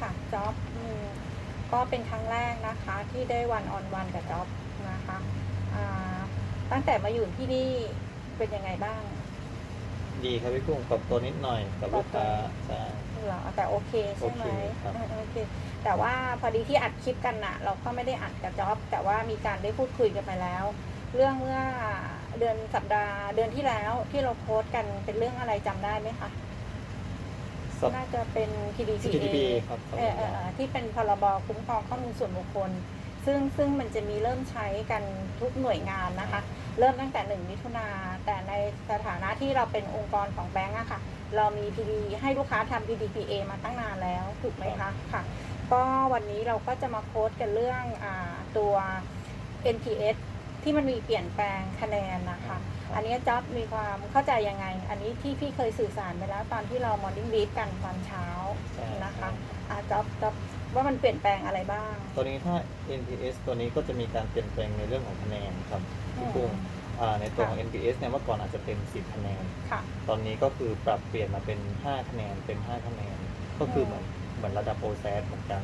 ค่ะจ็อบอืมก็เป็นครั้งแรกนะคะที่ได้วันออนวันกับจ็อบนะคะอ่าตั้งแต่มาอยู่ที่นี่เป็นยังไงบ้าง ดีครับพี่กุ้งปรับตัวนิดหน่อยกับลูกค้าใช่เหรอแต่โอเคใช่ไหมโอเคครับเออโอเคแต่ว่าพอดีที่อัดคลิปกันน่ะเราก็ไม่ได้อัดกับจ็อบ แต่ว่ามีการได้พูดคุยกันไปแล้ว เรื่องเมื่อเดือนสัปดาห์เดือนที่แล้วที่เราโพสต์กันเป็นเรื่องอะไรจำได้ไหมคะ สับน่าจะเป็น PDPA PDPA ครับเออเออเออที่เป็นพรบคุ้มครองข้อมูลส่วนบุคคล ซึ่งซึ่งมันจะมีเริ่มใช้กันทุกหน่วยงานนะคะ เริ่มตั้งแต่หนึ่งมิถุนาแต่ในสถานะที่เราเป็นองค์กรของแบงก์อะค่ะ เรามี PD ให้ลูกค้าทำ PDPA มาตั้งนานแล้วถูกไหมคะค่ะ ก็วันนี้เราก็จะมาโค้ดกันเรื่องอาตัว NPS ที่มันมีเปลี่ยนแปลงคะแนนนะคะ อันนี้จ๊อบมีความเข้าใจยังไง อันนี้ที่พี่เคยสื่อสารไปแล้วตอนที่เรา morning brief กันตอนเช้าใช่นะคะอะจ๊อบจ๊อบว่ามันเปลี่ยนแปลงอะไรบ้าง ตัวนี้ถ้า NPS ตัวนี้ก็จะมีการเปลี่ยนแปลงในเรื่องของคะแนนครับพี่กุ้งอ่าในตัวของ NPS เนี่ยเมื่อก่อนอาจจะเป็น 10 คะแนนค่ะตอนนี้ก็คือปรับเปลี่ยนมาเป็น 5 คะแนนเป็น 5 คะแนน ก็คือเหมือนเหมือนระดับโอแซเหมือนกัน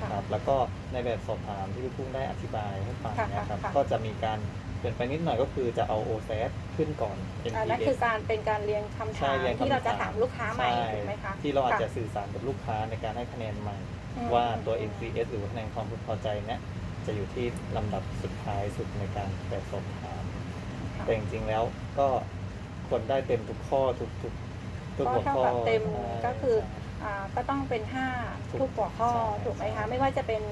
ค่ะครับแล้วก็ในแบบสอบถามที่พี่กุ้งได้อธิบายให้ฟังค่ะเนะครับค่ะก็จะมีการเปลี่ยนไปนิดหน่อยก็คือจะเอาโอแซขึ้นก่อน อันนั้น NPS คือการเป็นการเรียงคำใช่ถามเรียงคำที่เราจะถามลูกค้าใหม่ช่ถูกไหมคะที่เราอาจจะค่สื่อสารกับลูกค้าในการให้คะแนนใหม่ อืมว่าตัว NPS หรือว่าคะแนนความพึงพอใจเนี่ยจะอยู่ที่ลำดับสุดท้ายสุดในการแบบสอบถาม ค่ะ แต่จริงๆแล้วก็ควรได้เต็มทุกข้อทุกทุกทุกก็หัวเท่าข้อกับเต็มใช่ก็คือ ใช่ อ่าก็ต้องเป็น 5 ทุกหัวข้อใช่ถูกไหมใช่คะไม่ว่าจะเป็น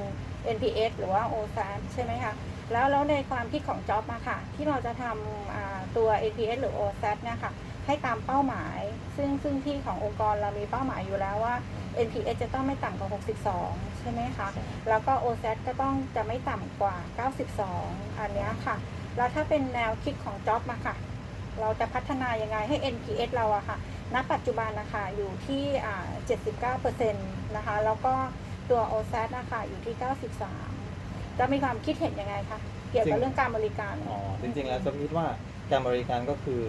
NPS หรือว่า OSAT ใช่ไหมคะแล้วแล้วในความคิดของจ็อบมาค่ะ ที่เราจะทำอ่าตัว NPS หรือ OSAT เนี่ยค่ะให้ตามเป้าหมาย ซึ่งซึ่งที่ขององค์กรเรามีเป้าหมายอยู่แล้วว่า NPS จะต้องไม่ต่ำกว่า 62 ใช่ไหมคะใช่แล้วก็ OSAT ก็ต้องจะไม่ต่ำกว่า 92 อันเนี้ยค่ะ แล้วถ้าเป็นแนวคิดของจ็อบมาค่ะ เราจะพัฒนายังไงให้ NPS เราอะค่ะ ณปัจจุบันนะคะอยู่ที่อ่า79%นะคะ แล้วก็ตัว OSAT นะคะอยู่ที่ 93 จะมีความคิดเห็นยังไงคะ เกี่ยวกับเรื่องการบริการ อ๋อ จริง ๆ แล้วจะคิดว่าการบริการก็คือ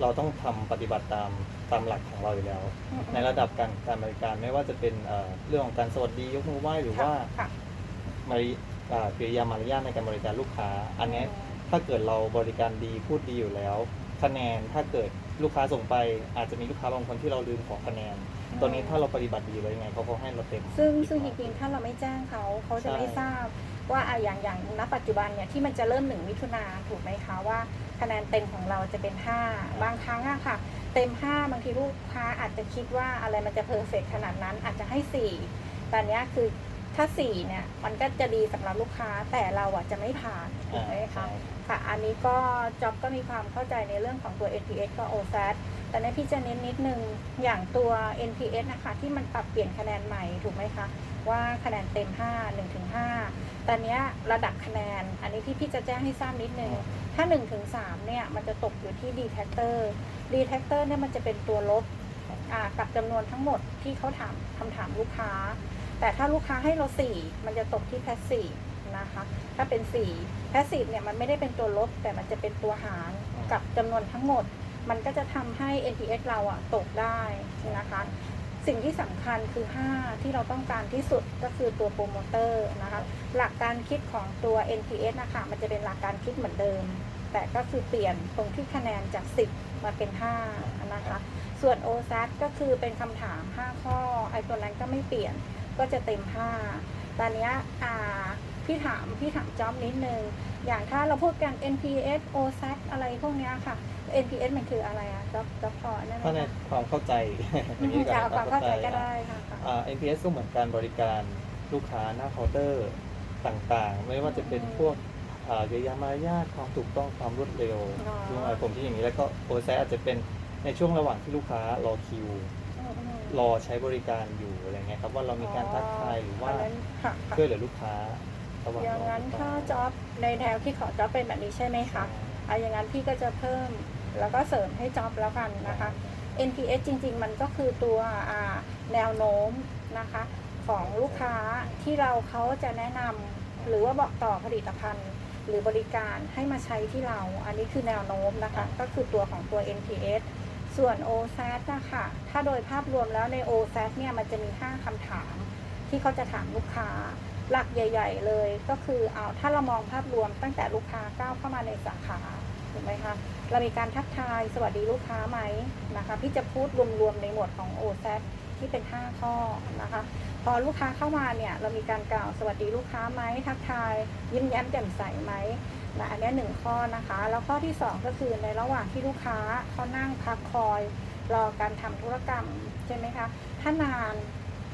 เราต้องทำปฏิบัติตามตามหลักของเราอยู่แล้วอืมในระดับการการบริการไม่ว่าจะเป็นเอ่อเรื่องของการสวัสดียกมือไหว้หรือว่าค่ะมารยอ่ากริยามารยาทในการบริการลูกค้า อันเนี้ยถ้าเกิดเราบริการดีพูดดีอยู่แล้ว คะแนนถ้าเกิดลูกค้าส่งไป อาจจะมีลูกค้าบางคนที่เราลืมขอคะแนนตัวนี้ถ้าเราปฏิบัติดีเลยยังไงเขาก็ให้เราเต็ม ซึ่งซึ่งจริงๆถ้าเราไม่แจ้งเขาเขาจะไม่ใช่ทราบว่าอะอย่างอย่างณปัจจุบันเนี่ยที่มันจะเริ่มหนึ่งมิถุนาถูกไหมคะว่าคะแนนเต็มของเราจะเป็น 5 บางครั้งอะค่ะ เต็ม 5 บางทีลูกค้าอาจจะคิดว่าอะไรมันจะเพอร์เฟกขนาดนั้นอาจจะให้ 4 แต่เนี้ยคือถ้า 4 เนี่ย มันก็จะดีสำหรับลูกค้าแต่เราอะจะไม่ผ่านถูกไหมอ่าคะใช่ ค่ะ อันนี้ก็จ็อบก็มีความเข้าใจในเรื่องของตัว NPS กับ OSAT แต่ในพี่จะเน้นนิดนึงอย่างตัว NPS นะคะที่มันปรับเปลี่ยนคะแนนใหม่ถูกไหมคะ ว่าคะแนนเต็ม 5 1ถึง5ต่เนี้ระดับคะแนน อันนี้ที่พี่จะแจ้งให้ทราบนิดนึง ถ้า1ถึง3เนี่ยมันจะตกอยู่ที่ detector detector เนี่ยมันจะเป็นตัวลบกับจำนวนทั้งหมดที่เขาถามคำถามลูกค้า แต่ถ้าลูกค้าให้เรา 4 มันจะตกที่ passive นะคะถ้าเป็น4 passive เนี่ยมันไม่ได้เป็นตัวลบ แต่มันจะเป็นตัวหารกับจำนวนทั้งหมด มันก็จะทำให้ NPS เราอะตกได้นะคะสิ่งที่สำคัญคือ 5 ที่เราต้องการที่สุดก็คือตัวโปรโมเตอร์นะคะหลักการคิดของตัว NPS นะคะมันจะเป็นหลักการคิดเหมือนเดิม แต่ก็คือเปลี่ยนตรงที่คะแนนจาก 10 มาเป็น5นะคะส่วน OSAT ก็คือเป็นคำถาม 5 ข้อ ไอ้ตัวนั้นก็ไม่เปลี่ยนก็จะเต็ม 5 ตอนเนี้ยอ่า พี่ถามพี่ถามจอมนิดนึงอย่างถ้าเราพูดกัน NPS OSAT อะไรพวกเนี้ยค่ะ NPS มันคืออะไรอะจ๊อบจ๊อบพอนั่นไหมถ้าในคะความเข้าใจอืมดีกจะเอาความเข้าใจก็อะได้ค่ะค่ะ อ่า NPS ก็เหมือนการบริการลูกค้าหน้าเคาน์เตอร์ต่างๆ ไม่ว่าจะเป็นพวกอ่ากริยามารยาทความถูกต้องความรวดเร็วอ๋อด้วยผมที่อย่างนี้แล้วก็โปรเซสอาจจะเป็นในช่วงระหว่างที่ลูกค้ารอคิว อืมอืมรอใช้บริการอยู่อะไรเงี้ยครับว่าเรามีการทักทายหรือว่าอันนั้นค่ะค่ะช่วยเหลือลูกค้า ระหว่างอย่างรอนั้นลูกถ้าค้าจ็อบในแนวที่ของจ็อบเป็นแบบนี้ใช่ไหมคะอะอย่างนั้นพี่ก็จะเพิ่มแล้วก็เสริมให้จ็อบแล้วกันนะคะ NPS จริง ๆ มันก็คือตัวอ่าแนวโน้มนะคะของลูกค้าที่เราเขาจะแนะนำหรือว่าบอกต่อผลิตภัณฑ์ หรือบริการให้มาใช้ที่เรา อันนี้คือแนวโน้มนะคะ ก็คือตัวของตัว NPS ส่วน OSAT นะคะถ้าโดยภาพรวมแล้วใน OSAT เนี่ยมันจะมี 5คำถามที่เขาจะถามลูกค้า หลักใหญ่ ๆ เลยก็คือเอาถ้าเรามองภาพรวมตั้งแต่ลูกค้าก้าวเข้ามาในสาขาถูกไหมคะเรามีการทักทายสวัสดีลูกค้าไหมนะคะพี่จะพูดรวมๆในหมวดของ o อ z ที่เป็น 5 ข้อนะคะพอลูกค้าเข้ามาเนี่ยเรามีการกล่าวสวัสดีลูกค้าไหมทักทาย ยิ้มแย้มแจ่มใสไหมนะอันนี้หนึ่งข้อนะคะ แล้วข้อที่สองก็คือในระหว่างที่ลูกค้าเขานั่งพักคอย รอการทำธุรกรรมใช่ไหมคะถ้านาน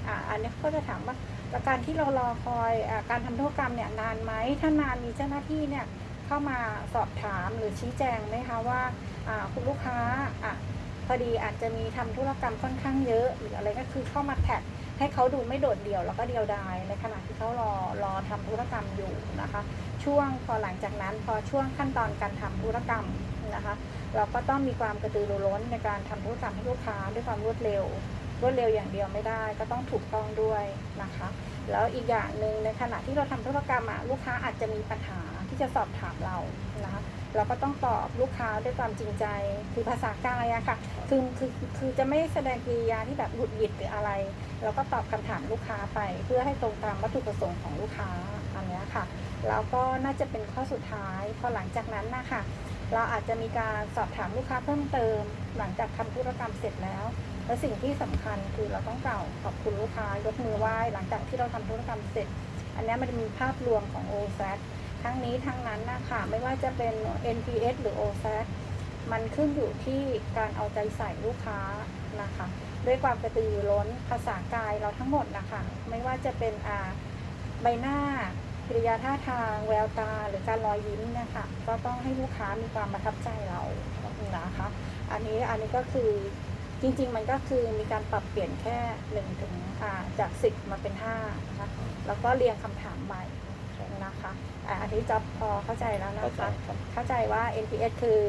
อ่าอันนี้ก็จะถามว่า แล้วการที่เรารอคอยอการทำธุรกรรมเนี่ยนานไหมถ้านานมีเจ้าหน้าที่เนี่ยเข้ามาสอบถามหรือชี้แจงไหมคะว่าคุณลูกค้าอะพอดีอาจจะมีทำธุรกรรมค่อนข้างเยอะหรืออะไรก็คือเข้ามาแท็กให้เขาดูไม่โดดเดี่ยวแล้วก็เดียวดายในขณะที่เขารอรอทำธุรกรรมอยู่นะคะ ช่วงพอหลังจากนั้นพอช่วงขั้นตอนการทำธุรกรรมนะคะ เราก็ต้องมีความกระตือรือร้นในการทำธุรกรรมให้ลูกค้าด้วยความรวดเร็ว รวดเร็วอย่างเดียวไม่ได้ ก็ต้องถูกต้องด้วยนะคะ แล้วอีกอย่างหนึ่งในขณะที่เราทำธุรกรรมลูกค้าอาจจะมีปัญหาที่จะสอบถามเรานะคะเราก็ต้องตอบลูกค้าด้วยความจริงใจคือภาษากายอะค่ะคือคือคือจะไม่แสดงกิริยาที่แบบหงุดหงิดหรืออะไรเราก็ตอบคำถามลูกค้าไป เพื่อให้ตรงตามวัตถุประสงค์ของลูกค้าอันนี้ค่ะแล้วก็น่าจะเป็นข้อสุดท้ายพอหลังจากนั้นนะคะเราอาจจะมีการสอบถามลูกค้าเพิ่มเติม หลังจากทำธุรกรรมเสร็จแล้ว และสิ่งที่สำคัญคือเราต้องกล่าวขอบคุณลูกค้ายกมือไหว้หลังจากที่เราทำธุรกรรมเสร็จ อันนี้มันจะมีภาพรวมของ o z ทั้งนี้ทั้งนั้นนะคะไม่ว่าจะเป็น NPS หรือ o z มันขึ้นอยู่ที่การเอาใจใส่ลูกค้านะคะ ด้วยความกระตือรือร้นภาษากายเราทั้งหมดนะคะ ไม่ว่าจะเป็นใบหน้ากิริยาท่าทางแววตาหรือการรอยยิ้มนะคะก็ต้องให้ลูกค้ามีความประทับใจเรานะคะ อันนี้อันนี้ก็คือ จริงๆ มันก็คือมีการปรับเปลี่ยนแค่หนึ่งถึงอ่าจากสิบมาเป็นห้านะคะแล้วก็เรียงคำถามใหม่นะคะอ่าอันนี้จะพอเข้าใจแล้วนะเข้าใจคะ ครับ เข้าใจว่า NPS คือ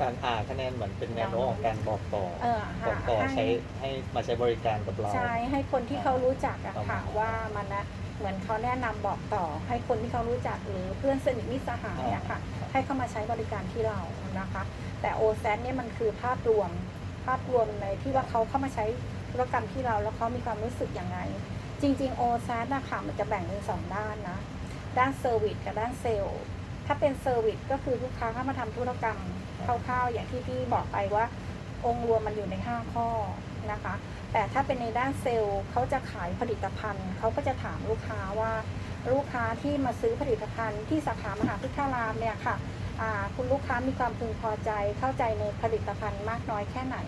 การอ่านคะแนนเหมือนเป็นแนวโน้มของการบอกต่อเออบอกต่อให้ใช้ให้มาใช้บริการกับเรา ใช่ให้คนที่เขารู้จักอะประค่ะมาณว่ามันนะเหมือนเขาแนะนำบอกต่อ ให้คนที่เขารู้จักหรือเพื่อนสนิทมิตรสหายอะค่ะ ให้เข้ามาใช้บริการที่เรานะคะ แต่โอแซเนี่ยมันคือภาพรวม ภาพรวมในที่ว่าเขาเข้ามาใช้ธุรกรรมที่เราแล้วเขามีความรู้สึกอยังไงจริงๆโอแซนะคะมันจะแบ่งเป็นสองด้านนะ ด้านเซอร์วิสกับด้านเซลล์ถ้าเป็นเซอร์วิสก็คือลูกค้าเข้ามาทำธุรกรรมคร่าวๆอย่างที่พี่บอกไปว่า องค์รวมมันอยู่ใน 5 ข้อนะคะ แต่ถ้าเป็นในด้านเซลล์เขาจะขายผลิตภัณฑ์ เขาก็จะถามลูกค้าว่า ลูกค้าที่มาซื้อผลิตภัณฑ์ที่สาขามหาพุทธารามเนี่ยค่ะ คุณลูกค้ามีความพึงพอใจเข้าใจในผลิตภัณฑ์มากน้อยแค่ไหน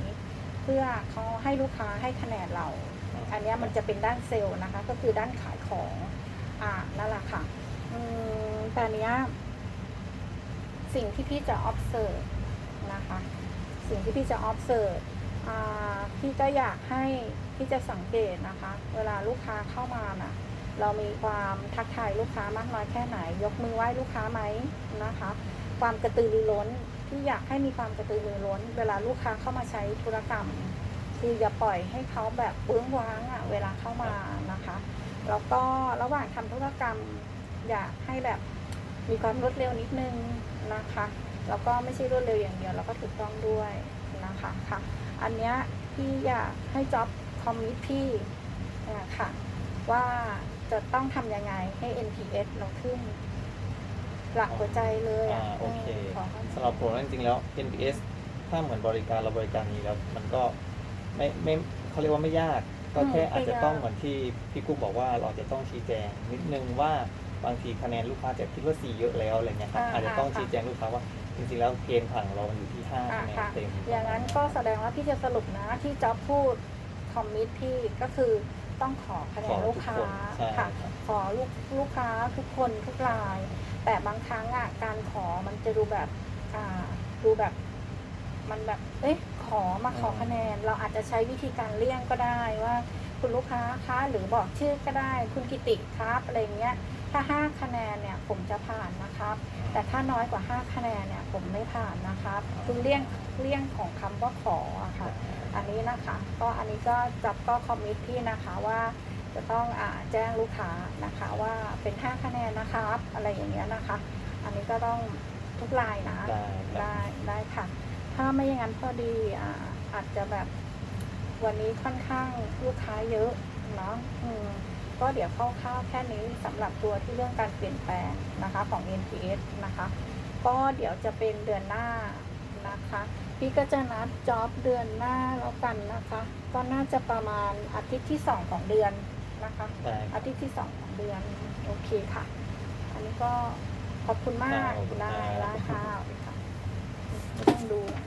เพื่อเขาให้ลูกค้าให้คะแนนเรา อันนี้มันจะเป็นด้านเซลล์นะคะ ก็คือด้านขายของอ่านั่นแหละค่ะแต่นเนี้ยสิ่งที่พี่จะ observe นะคะ สิ่งที่พี่จะ observe พี่ก็อยากให้พี่จะสังเกตนะคะ เวลาลูกค้าเข้ามาน่ะเรามีความทักทายลูกค้ามากน้อยแค่ไหน ยกมือไหว้ลูกค้าไหมนะคะ ความกระตือรือร้นที่อยากให้มีความกระตือรือร้น เวลาลูกค้าเข้ามาใช้ธุรกรรม คืออย่าปล่อยให้เขาแบบเบื้องว้างอะ่ะเวลาเข้ามานะคะแล้วก็ระหว่างทำธุรกรรม อยากให้แบบมีความรวดเร็วนิดนึงนะคะแล้วก็ไม่ใช่รวดเร็วอย่างเดียวแล้วก็ถูกต้องด้วยนะคะค่ะ อันเนี้ยพี่อยากให้จ็อบคอมมิตพี่นะค่ะว่าจะต้องทำยังไงให้ NPS เราขึ้น หลักหัวใจเลยอะอ่าโอเคขอเข้าใจ สำหรับผมแล้วจริงๆแล้ว NPS ถ้าเหมือนบริการเราบริการนี้แล้วมันก็ไม่ไม่เขาเรียกว่าไม่ยาก ก็แค่อาจจะต้องเหมือนที่พี่กุ้งบอกว่าเราจะต้องชี้แจงนิดนึงว่าบางทีคะแนนลูกค้าจะคิดว่า 4 เยอะแล้วอะไรเงี้ยครับอ่าอาจจะต้องค่ะชี้แจงลูกค้าว่าจริงๆแล้วเกณฑ์ผ่านของเรามันอยู่ที่5อ่าคะแนนค่ะเต็มอย่างนั้นก็แสดงว่าพี่จะสรุปนะที่จ็อบพูดคอมมิตพี่ก็คือ ต้องขอคะแนขอนลูทุกกค้าคนใช่ค่ะครับขอลูกลูกค้าทุกคนทุกราย แต่บางครั้งอะการขอมันจะดูแบบอ่าดูแบบ มันแบบ เอ๊ะขอมาขอคะแนน เราอาจจะใช้วิธีการเลี่ยงก็ได้ว่า คุณลูกค้าคะหรือบอกชื่อก็ได้ คุณกิติครับอะไรเงี้ยถ้า5คะแนนเนี่ยผมจะผ่านนะครับ แต่ถ้าน้อยกว่า5คะแนนเนี่ยผมไม่ผ่านนะครับคือเลี่ยงเลี่ยงของคำว่าขออะค่ะ อันนี้นะคะ ก็อันนี้ก็จับก็คอมมิตที่นะคะว่าจะต้องอาแจ้งลูกค้านะคะว่าเป็น 5 คะแนนนะครับ อะไรอย่างเงี้ยนะคะ อันนี้ก็ต้องทุกรายนะได้ครับได้ได้ค่ะ ถ้าไม่อย่างนั้นพอดีอ่าอาจจะแบบวันนี้ค่อนข้างลูกค้าเยอะเนาะอืมก็เดี๋ยวเข้าๆแค่นี้สำหรับตัวที่เรื่องการเปลี่ยนแปลงนะคะของ NPS นะคะ ก็เดี๋ยวจะเป็นเดือนหน้า นะคะ พี่ก็จะนัดจ็อบเดือนหน้าแล้วกันนะคะ ก็น่าจะประมาณอาทิตย์ที่สองของเดือนนะคะ ได้อาทิตย์ที่สองของเดือนโอเคค่ะ อันนี้ก็ขอบคุณมากขอบคุณได้ครับแล้วค่ะไม่ต้องดูนะ